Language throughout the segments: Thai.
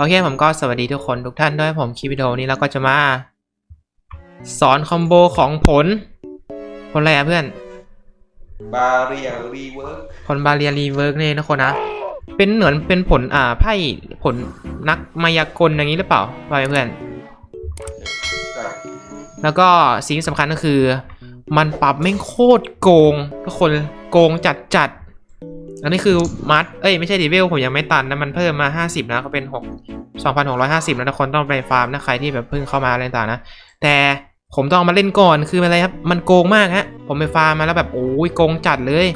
โอเคผมก็สวัสดีทุกคนทุกท่านด้วยผมคลิปวิดีโอนี้เราก็จะมา สอนคอมโบของผล ผลอะไรอะเพื่อน บาเรียรีเวิร์กผลบาเรียรีเวิร์กนี่นะคนนะ เป็นเหมือนเป็นผลอ่าไพ่ผลนักมายากลอย่างนี้หรือเปล่าว่าไหมเพื่อนใช่แล้วก็สิ่งที่สำคัญก็คือ มันปรับแม่งโคตรโกงทุกคนโกงจัดจัดๆ อันนี้คือมัด เอ้ยไม่ใช่ดีเวลผมยังไม่ตันนะมันเพิ่มมา 50 นะก็เป็น 6 2,650 แล้วทุกคนต้องไปฟาร์มนะใครที่แบบเพิ่งเข้ามาอะไรต่างนะ แต่ผมต้องมาเล่นก่อนคืออะไรครับ มันโกงมากฮะ ผมไปฟาร์มมาแล้วแบบโอ้ยโกงจัดเลย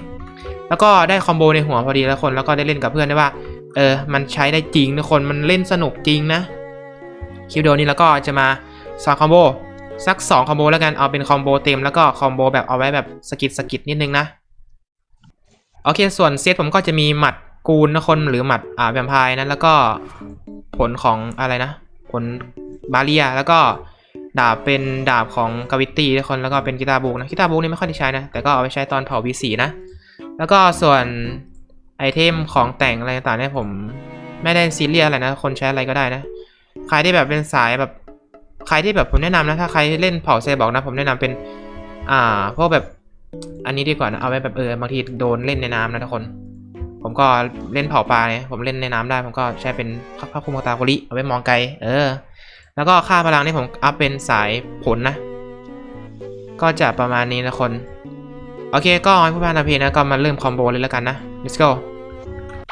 แล้วก็ได้คอมโบในหัวพอดีแล้วคนแล้วก็ได้เล่นกับเพื่อนได้ว่า เออ มันใช้ได้จริงทุกคนมันเล่นสนุกจริงนะคลิปวิดีโอนี้แล้วก็จะมาสอนคอมโบสัก2คอมโบแล้วกันเอาเป็นคอมโบเต็มแล้วก็คอมโบแบบเอาไว้แบบสกิดสกิดนิดนึงนะ โอเค ส่วนเซตผมก็จะมีหมัดกูลนะคนหรือหมัดอ่าแวมไพร์นะแล้วก็ผลของอะไรนะ ผลบาเรียแล้วก็ดาบเป็นดาบของกาวิตี้ทุกคนแล้วก็เป็นกีตาร์บุกนะกีตาร์บุกนี่ไม่ค่อยได้ใช้นะ แต่ก็เอาไปใช้ตอนเผา V4 นะ แล้วก็ส่วนไอเทมของแต่งอะไรต่างๆเนี่ยผมไม่ได้ซีเรียสอะไรนะ คนใช้อะไรก็ได้นะ ใครที่แบบเป็นสายแบบ ใครที่แบบผมแนะนำนะ ถ้าใครเล่นเผาเซบอกนะ ผมแนะนำเป็น อ่าพวกแบบ อันนี้ดีกว่านะเอาไว้แบบเออบางทีโดนเล่นในน้ำนะทุกคน ผมก็เล่นเผาปลาเนี่ยผมเล่นในน้ำได้ ผมก็ใช้เป็นผ้าคลุมตาโคุริเอาไว้มองไกล เออ แล้วก็ค่าพลังนี่ผมอัพเป็นสายผลนะ ก็จะประมาณนี้นะคน โอเค ก็ให้ผู้พันอาเพนะก็มาเริ่มคอมโบเลยแล้วกันนะ let's go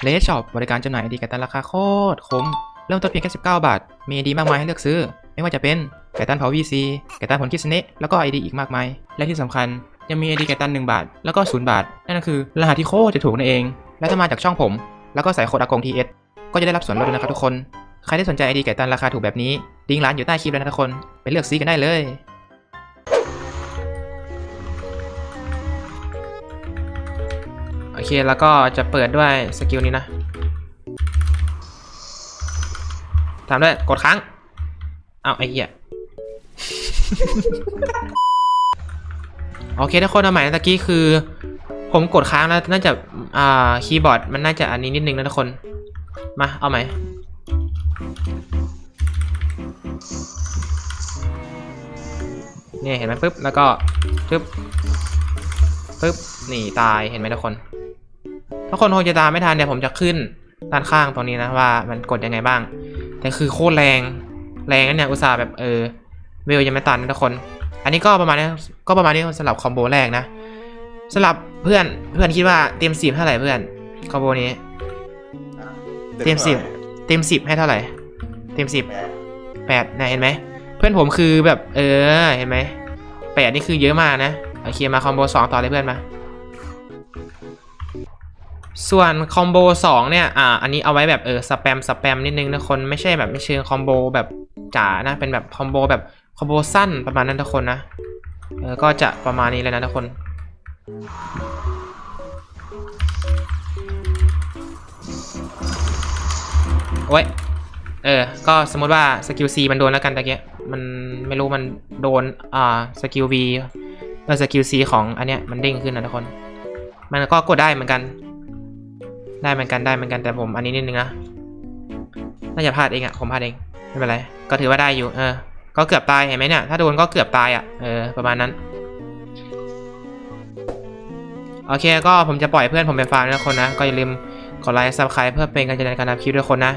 เลสช็อปบริการจำหน่ายไอดีกันตันราคาโคตรคุ้มเริ่มต้นเพียงแค่ 19 บาท มีดีมากมายให้เลือกซื้อ ไม่ว่าจะเป็นไก่ตันเผา VC ไก่ตันผลคิสเนะแล้วก็ ID อีกมากมาย และที่สำคัญ ยังมี ID ไก่ตัน1บาท แล้วก็0บาท นั่นก็คือรหัสที่โคตรจะถูกนั่นเอง และถ้ามาจากช่องผม แล้วก็ใส่โค้ดอากง TS ก็จะได้รับส่วนลดด้วยนะครับทุกคน ใครที่สนใจ ID ไก่ตันราคาถูกแบบนี้ลิงก์ร้านอยู่ใต้คลิปแล้วนะทุกคนไปเลือกซื้อกันได้เลยโอเคแล้วก็จะเปิดด้วยสกิลนี้นะตามด้วยกดค้าง เอาไอ้เหี้ย โอเคทุกคนเอาใหม่นะตะกี้คือ ผมกดค้างแล้วน่าจะอ่าคีย์บอร์ดมันน่าจะอันนี้นิดนึงนะทุกคน มาเอาใหม่เนี่ยเห็นไหมปุ๊บแล้วก็ปึ๊บปึ๊บหนีตายเห็นไหมทุกคน ถ้าคนคงจะตามไม่ทันเนี่ยผมจะขึ้นด้านข้างตรงนี้นะว่ามันกดยังไงบ้าง แต่คือโคตรแรงแรงนะเนี่ยอุตส่าห์แบบเออเวลยังไม่ตันนะทุกคน นนี้ก็ประมาณนี้ก็ประมาณนี้สำหรับคอมโบแรกนะสำหรับเพื่อนเพื่อนคิดว่าเต็มสิบเท่าไหร่เพื่อนคอมโบนี้ เต็มสิบเต็มสิบให้เท่าไหร่ เต็มสิบแปดแปดนะเห็นไหมเพื่อนผมคือแบบเออเห็นไหมแปดนี่คือเยอะมากนะโอเคมาคอมโบสองต่อเลยเพื่อนมาส่วนคอมโบสองเนี่ย อ่า อันนี้เอาไว้แบบเออสแปมสแปมนิดนึงนะคนไม่ใช่แบบไม่เชิงคอมโบแบบจ๋านะ เป็นแบบคอมโบแบบ คอมโบสั้นประมาณนั้นทุกคนนะเออก็จะประมาณนี้เลยนะทุกคนโอ้ยเออ ก็สมมติว่าสกิล C มันโดนแล้วกันตะเกียมันไม่รู้มันโดน อ่า สกิล V เออสกิล C ของอันเนี้ยมันเด้งขึ้นนะทุกคน มันก็กดได้เหมือนกัน ได้เหมือนกันได้เหมือนกันแต่ผมอันนี้นิดนึงนะ น่าจะพลาดเองอะผมพลาดเอง ไม่เป็นไร ก็ถือว่าได้อยู่ เออ ก็เกือบตายเห็นไหมเนี่ย ถ้าโดนก็เกือบตายอะเออ ประมาณนั้น โอเค ก็ผมจะปล่อยเพื่อนผมไปฟาร์มนะทุกคนนะ ก็อย่าลืมกดไลค์ซับสไครป์เพื่อเป็นกำลังใจในการทำคลิปด้วยคนนะ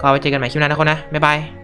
ก็ไว้เจอกันใหม่คลิปหน้านะคนนะ บ๊ายบาย